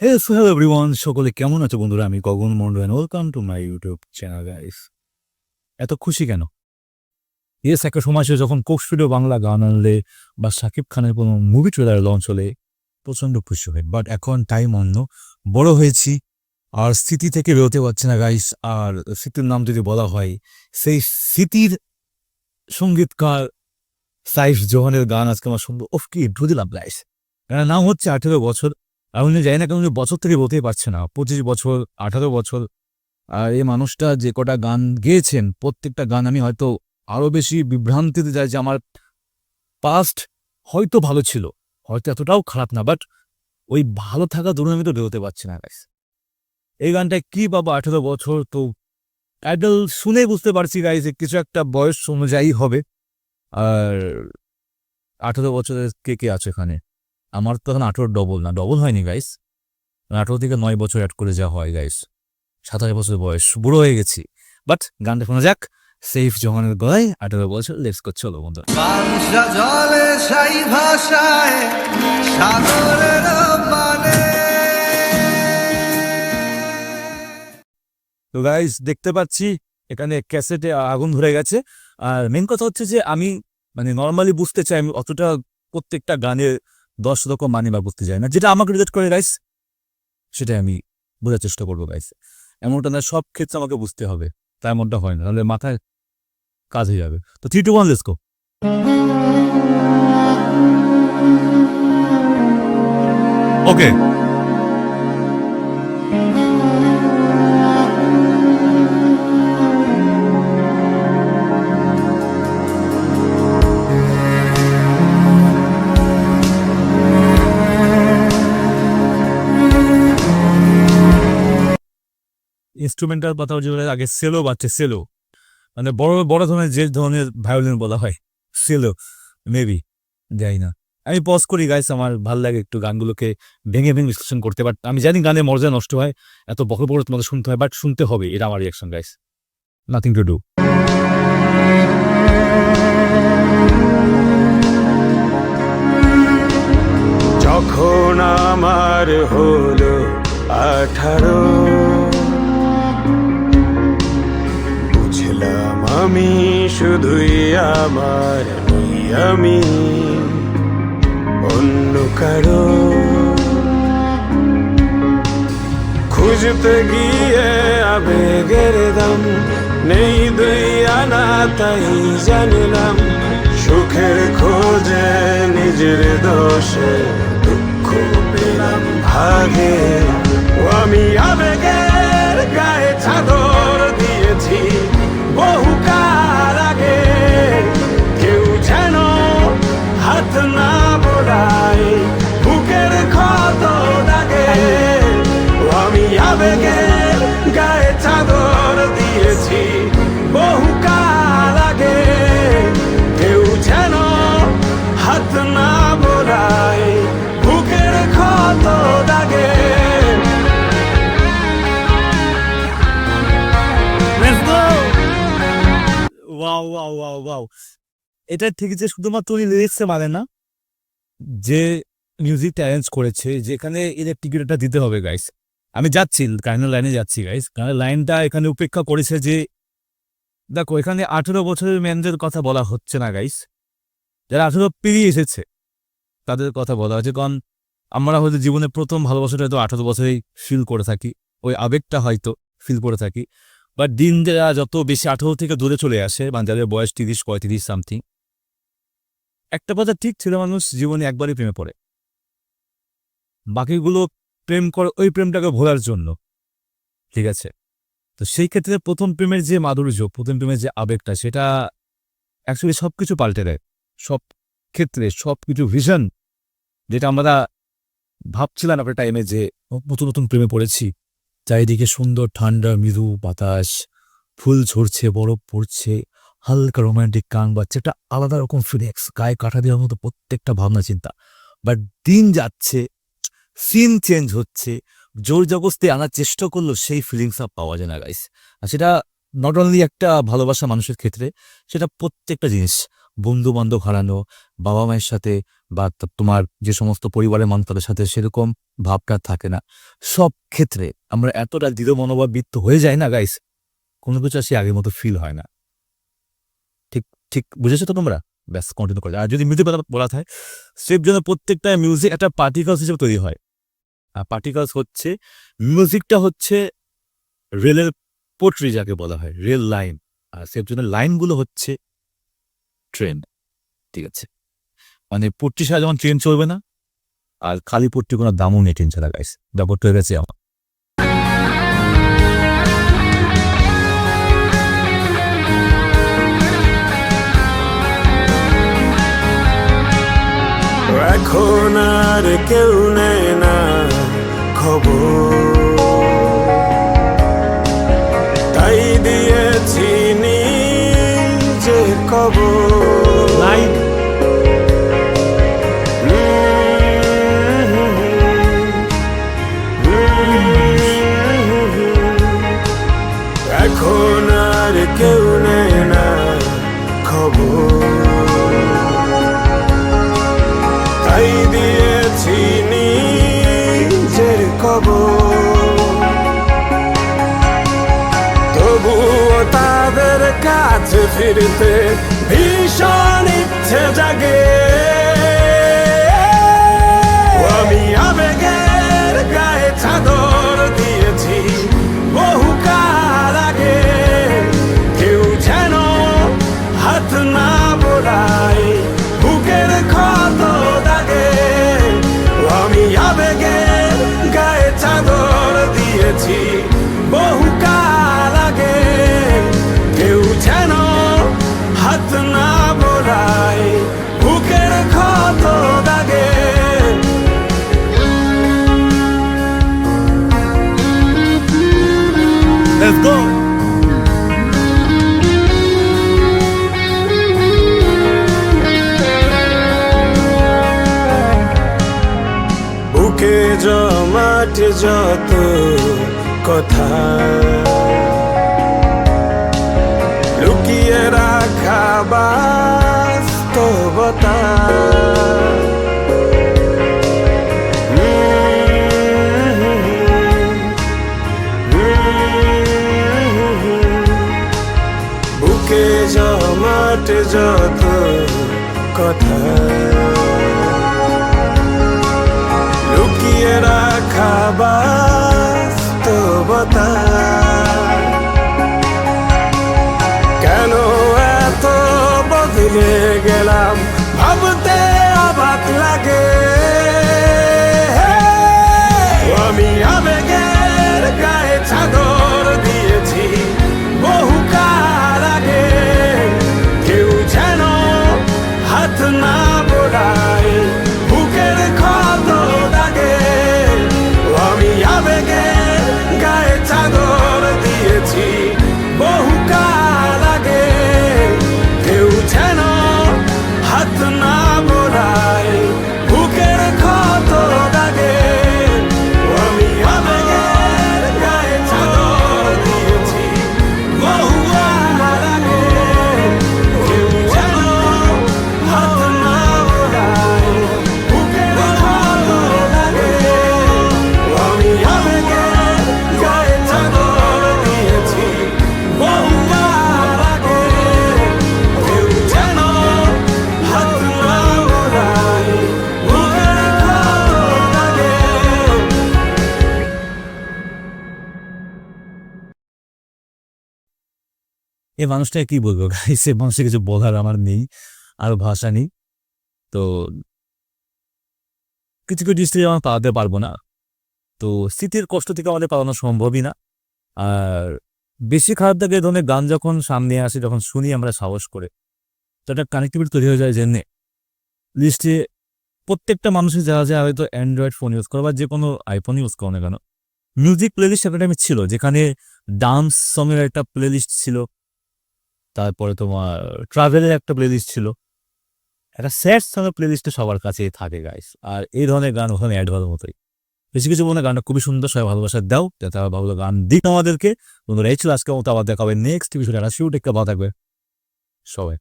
হে so hello everyone সকলে কেমন আছো বন্ধুরা? আমি Gagan Mandal and welcome to my YouTube channel guys এত খুশি কেন? ইয়েস একটা সময় ছিল যখন কোক স্টুডিও বাংলা গান আনলে বা সাকিব খানের কোনো মুভি ট্রেলার লঞ্চ হলে প্রচণ্ড খুশি হয় বাট এখন টাইম অন্য। বড় হয়েছি, আর স্মৃতি থেকে বেরোতে পারছি না গাইস আর স্মৃতির নাম যদি বলা হয়, সেই স্মৃতির সঙ্গীতকার সাইফ জোহানের গান আজকে আমার শুনব ওফ কি একটু দিলাম গাইস নাম হচ্ছে আঠেরো বছর আমি জানি না কেন বছর থেকে বলতেই পারছে না। পঁচিশ বছর, আঠারো বছর, আর এই মানুষটা যে কটা গান গেয়েছেন, প্রত্যেকটা গান আমি হয়তো আরও বেশি বিভ্রান্তিতে যাই যে আমার পাস্ট হয়তো ভালো ছিল, হয়তো এতটাও খারাপ না বাট ওই ভালো থাকা দরুন আমি তো বেরোতে পারছি না গাইস এই গানটা কি বাবা আঠেরো বছর? তো টাইটেল শুনে বুঝতে পারছি গাইস কিছু একটা বয়স অনুযায়ী হবে। আর আঠেরো বছরের কে কে আছে এখানে? আমার তো এখন আঠেরো ডবল না ডবল হয়নি গাইস আঠেরো থেকে নয় বছর অ্যাড করে যা হয় গাইস সাতাশ বছর বয়স বুড়ো হয়ে গেছি। বাট গানটা শোনা যাক। সেফ জহানের গলায় আঠেরো বছর লেটস কর চলো বন্ধু জলে সাই ভাষায় সাগরের মানে। তো গাইস দেখতে পাচ্ছি এখানে ক্যাসেটে আগুন ধরে গেছে। আর মেন কথা হচ্ছে যে আমি মানে নর্মালি বুঝতে চাই আমি অতটা প্রত্যেকটা গানের দশ রকম মানি বা বুঝতে যায় না। যেটা আমাকে রিলেট করে গাইস সেটাই আমি বোঝার চেষ্টা করব গাইস এমনটা না, সব ক্ষেত্রে আমাকে বুঝতে হবে। তাই এমনটা হয় না তাহলে মাথায় কাজ হয়ে যাবে। তো three two one let's go okay instrumental কথা হচ্ছে আগে সেলো বাজছে সেলো মানে বড় বড় ধরনের যে ধরনের ভায়োলিন বলা হয় সেলো মেবি যাই না। আমি পজ করি গাইস আমার ভালো লাগে একটু গানগুলোকে ভেঙে ভেঙে বিশ্লেষণ করতে বাট আমি জানি গানের মর্যাদা নষ্ট হয়, এত বকর বকর তোমাদের শুনতে হয় বাট শুনতে হবে, এটা আমার reaction guys nothing to do যখন আমার হলো আঠারো আমি শুধুই আমার আমি অন্য কারও খুঁজতে গিয়ে আবেগের দাম নেই দুই আনা, তাই জানলাম সুখের খোঁজে নিজের দোষে দুঃখ পেলাম ভাগে। আমি আবেগের গায়ে চাদর দিয়েছি ওয়াও এটা ঠিক যে শুধুমাত্র উনি লিরিক্সে মানে না, যে মিউজিকটা অ্যারেঞ্জ করেছে, যেখানে ইলেকট্রিক গিটারটা দিতে হবে গাইস আমি যাচ্ছি গানের লাইনে যাচ্ছি গাইস গানের লাইনটা এখানে উপেক্ষা করেছে যে, দেখো, এখানে আঠেরো বছরের ম্যানদের কথা বলা হচ্ছে না গাইস যারা আঠেরো পেরিয়ে এসেছে, তাদের কথা বলা হচ্ছে। কারণ আমরা হয়তো জীবনে প্রথম ভালোবাসাটা হয়তো আঠেরো বছরেই ফিল করে থাকি। ওই আবেগটা হয়তো ফিল করে থাকি। বাট দিন যারা যত বেশি আঠারো থেকে দূরে চলে আসে মানে যাদের বয়স তিরিশ, পঁয়ত্রিশ সামথিং একটা কথা ঠিক ছেলে মানুষ জীবনে একবারই প্রেমে পড়ে। বাকিগুলো প্রেম করে ওই প্রেমটাকে ভোলার জন্য। ঠিক আছে? তো সেই ক্ষেত্রে প্রথম প্রেমের যে মাধুর্য, প্রথম প্রেমের যে আবেগটা, সেটা অ্যাকচুয়ালি সব কিছু পাল্টে দেয়। সব ক্ষেত্রে সব কিছু ভিশন যেটা আমরা ভাবছিলাম একটা টাইমে যে নতুন নতুন প্রেমে পড়েছি। চারিদিকে সুন্দর ঠান্ডা মৃদু বাতাস, ফুল ঝরছে, বরফ পড়ছে, হালকা রোমান্টিক গান বাজছে, একটা আলাদা রকম ফিলিংস গায়ে কাটা দেওয়ার মতো প্রত্যেকটা ভাবনা চিন্তা। বাট দিন যাচ্ছে সিন চেঞ্জ হচ্ছে, জোর জবস্তি আনার চেষ্টা করলেও সেই ফিলিংস আর পাওয়া যায় না গাইস আর সেটা নট অনলি একটা ভালোবাসা মানুষের ক্ষেত্রে, সেটা প্রত্যেকটা জিনিস বন্ধু বান্ধব হারানো বাবা মায়ের সাথে বা তোমার যে সমস্ত পরিবারের মানুষ তাদের সাথে সেরকম ভাবটা থাকে না। সব ক্ষেত্রে আমরা এতটা দৃঢ় মনোভাবিত্ত হয়ে যায় না গাইস কোনো কিছু আর সে আগের মতো ফিল হয় না। ঠিক ঠিক বুঝেছ তো তোমরা? ব্যাস কন্টিনিউ করে আর যদি মিউজিক বলা হয় স্টেপ জন্য প্রত্যেকটা মিউজিক একটা পার্টিকালস হিসেবে তৈরি হয়। আর পার্টিকালস হচ্ছে মিউজিকটা হচ্ছে রেলের পোট্রি যাকে বলা হয় রেল লাইন আর স্টেপ জন্য লাইনগুলো হচ্ছে ট্রেন ঠিক আছে? মানে পট্টি ছাড়া যখন ট্রেন চলবে না, আর খালি পট্টি কোনো দামও নেই ট্রেন ছাড়া গাইস ব্যাপারটা হয়ে গেছে আমার। এখন আর কেউ নেয় না খবর। তাই দিয়েছি নিজে খবর। তাই দিয়েছি নিজের খবর তবুও তাদের কাছে ফিরতে ভীষণ ইচ্ছে জাগে। জমাট যত কথা। লুকিয়ে রাখা বাস্তবতা। বুকে জমাট যত কথা। এই মানুষটাকে কি বলব এই মানুষটা কিছু বলার আমার নেই, আর ভাষা নেই। তো কিছু কিছু দৃষ্টি আমরা পালাতে পারব না। তো স্মৃতির কষ্ট থেকে আমাদের পালানো সম্ভবই না। আর বেশি খারাপ থাকে ধরনের গান যখন সামনে আসে, যখন শুনি আমরা সাহস করে। তো একটা কানেক্টিভিটি তৈরি হয়ে যায় জেনে। লিস্টে প্রত্যেকটা মানুষের যারা যা হয়তো অ্যান্ড্রয়েড ফোন ইউজ করে বা যে কোনো আইফোন ইউজ করো না কেন মিউজিক প্লেলিস্ট একটা টাইমে ছিল, যেখানে ডান্স সঙের একটা প্লেলিস্ট ছিল। তারপরে তোমার ট্রাভেলের একটা প্লেলিস্ট ছিল। একটা স্যাড সঙ্গের প্লেলিস্টে সবার কাছে থাকে গাইস আর এই ধরনের গান ওখানে অ্যাড হওয়ার মতোই। বেশি কিছু হয় গানটা খুবই সুন্দর, সবাই ভালোবাসা দাও, যাতে আবার ভালো গান দিক আমাদেরকে বন্ধুরা, এই ছিল আজকে মতো, আবার দেখাবে নেক্সট বিষয়টা শিউ টেক্কা ভালো থাকবে। সবাই।